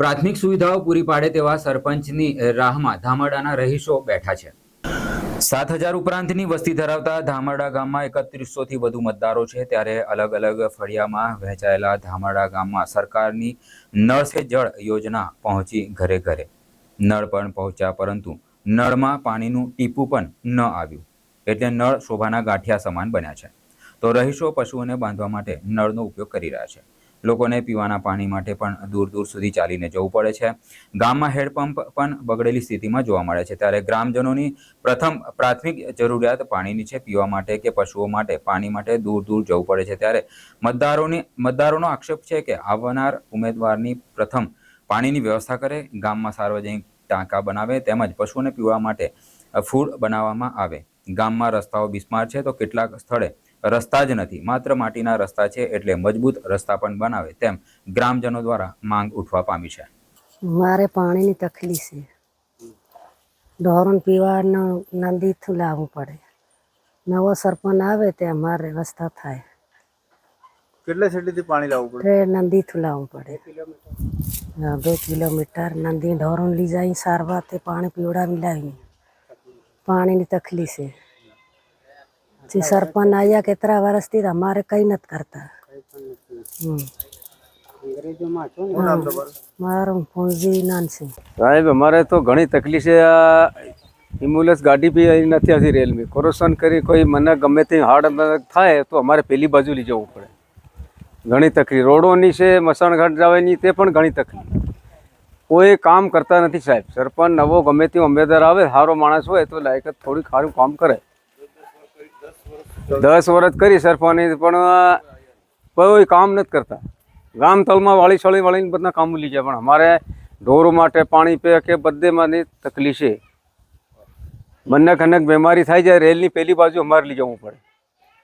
પ્રાથમિક સુવિધાઓ પૂરી પાડે તેવા સરપંચની રાહમાં ધામરડાના રહીશો બેઠા છે. સાત હજાર ઉપરાંતની વસ્તી ધરાવતા ધામરડા ગામમાં એકત્રીસો થી વધુ મતદારો છે. ત્યારે અલગ અલગ ફળિયામાં વહેંચાયેલા ધામરડા ગામમાં સરકારની નળ સે જળ યોજના પહોંચી ઘરે ઘરે. નળ પણ પહોંચ્યા, પરંતુ નળમાં પાણીનું ટીપું પણ ન આવ્યું. એટલે નળ શોભાના ગાંઠિયા સમાન બન્યા છે. તો રહીશો પશુઓને બાંધવા માટે નળનો ઉપયોગ કરી રહ્યા છે. લોકોને પીવાના પાણી માટે પણ દૂર દૂર સુધી ચાલીને જવું પડે છે. ગામમાં હેડપંપ પણ બગડેલી સ્થિતિમાં જોવા મળે છે. ત્યારે ગ્રામજનોની પ્રથમ પ્રાથમિક જરૂરિયાત પાણીની છે, પીવા માટે કે પશુઓ માટે. પાણી માટે દૂર દૂર જવું પડે છે. ત્યારે મતદારોની, મતદારોનો આક્ષેપ છે કે આવનાર ઉમેદવારની પ્રથમ પાણીની વ્યવસ્થા કરે, ગામમાં સાર્વજનિક ટાંકા બનાવે તેમજ પશુઓને પીવા માટે ફૂડ બનાવવામાં આવે. ગામમાં રસ્તાઓ બિસ્માર છે તો કેટલાક સ્થળે રસ્તા જ નથી. માત્ર માટીના રસ્તા છે એટલે મજબૂત રસ્તા પણ બનાવે તેમ ગ્રામજનો દ્વારા માંગ ઉઠવા પામી છે. મારે પાણીની તકલીફ છે. ઢોરણ પીવાનું નદીથી લાવવું પડે. નવો સરપંચ આવે તે અમારે રસ્તા થાય. કેટલે છેટીથી પાણી લાવવું પડે? નદીથી લાવવું પડે. બે કિલોમીટર. નદી ઢોરણ લઈ જાય સારવાર તે પાણી પીવડાવી લાવી પાણીની તકલીફ છે. જે સરપંચ આવ્યા કેટલા વર્ષથી અમારે કંઈ નથી કરતા મારું પૂંજી નાનસિંહ સાહેબ અમારે તો ઘણી તકલીફ છે આ એમ્બ્યુલન્સ ગાડી બી અહીં નથી આવતી રેલવે કોરોશન કરી કોઈ મને ગમે તે હાર્ડ થાય તો અમારે પેલી બાજુ લઈ જવું પડે ઘણી તકલીફ રોડોની છે મસાણઘાટ જવાની તે પણ ઘણી તકલીફ કોઈ કામ કરતા નથી સાહેબ સરપંચ નવો ગમે તે ઉમેદવાર આવે સારો માણસ હોય તો લાયકાત થોડીક સારું કામ કરે દસ વર્ષ કરી સરપંચ પણ કોઈ કામ નથી કરતા. ગામ તલમાં વાળી સળી વાળીને બધા કામ લઈ જાય. પણ અમારે ઢોરો માટે પાણી પે કે બધેમાંની તકલીફ છે. બંને ખનક બીમારી થાય જાય, રેલની પેલી બાજુ અમારે લઈ જવું પડે.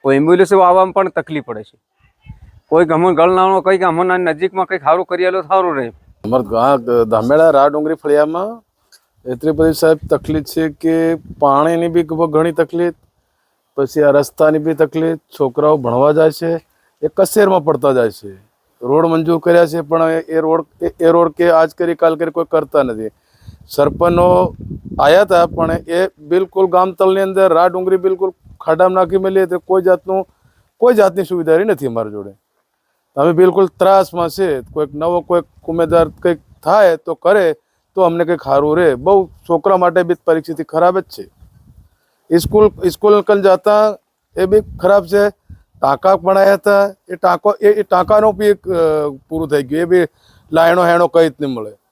કોઈ એમ્બ્યુલન્સ આવવામાં પણ તકલીફ પડે છે. કોઈ ગમન ગળનાનો કંઈક અમને નજીકમાં કંઈક સારું કરી આવેલો સારું રહે. અમારા ગા ધામેડા રા ડુંગરી ફળિયામાં એટલી બધી સાહેબ તકલીફ છે કે પાણીની બી ઘણી તકલીફ પછી આ રસ્તાની બી તકલીફ, છોકરાઓ ભણવા જાય છે, એ કસેરમાં પડતા જાય છે. રોડ મંજૂર કર્યા છે, પણ એ રોડ એ- રોડ કે આજ કરી, કાલ કરી કોઈ કરતા નથી. સરપંચો આવ્યા હતા પણ એ બિલકુલ ગામતળની અંદર રા ડુંગરી બિલકુલ ખાડામાં નાખી મળી એટલે કોઈ જાતનું કોઈ જાતની સુવિધા રહી નથી અમારી જોડે. અમે બિલકુલ ત્રાસમાં છે. કોઈક નવો કોઈક ઉમેદવાર કંઈક થાય તો કરે, તો અમને કંઈક સારું રહે. બહુ છોકરા માટે બી પરિસ્થિતિ ખરાબ જ છે. સ્કૂલ સ્કૂલ જતા એ બી ખરાબ છે ટાંકા બનાવ્યા હતા એ ટાંકો એ ટાંકાનો બી એક પૂરું થઈ ગયું એ બી લાયણો હેણો કંઈ જ નહીં મળે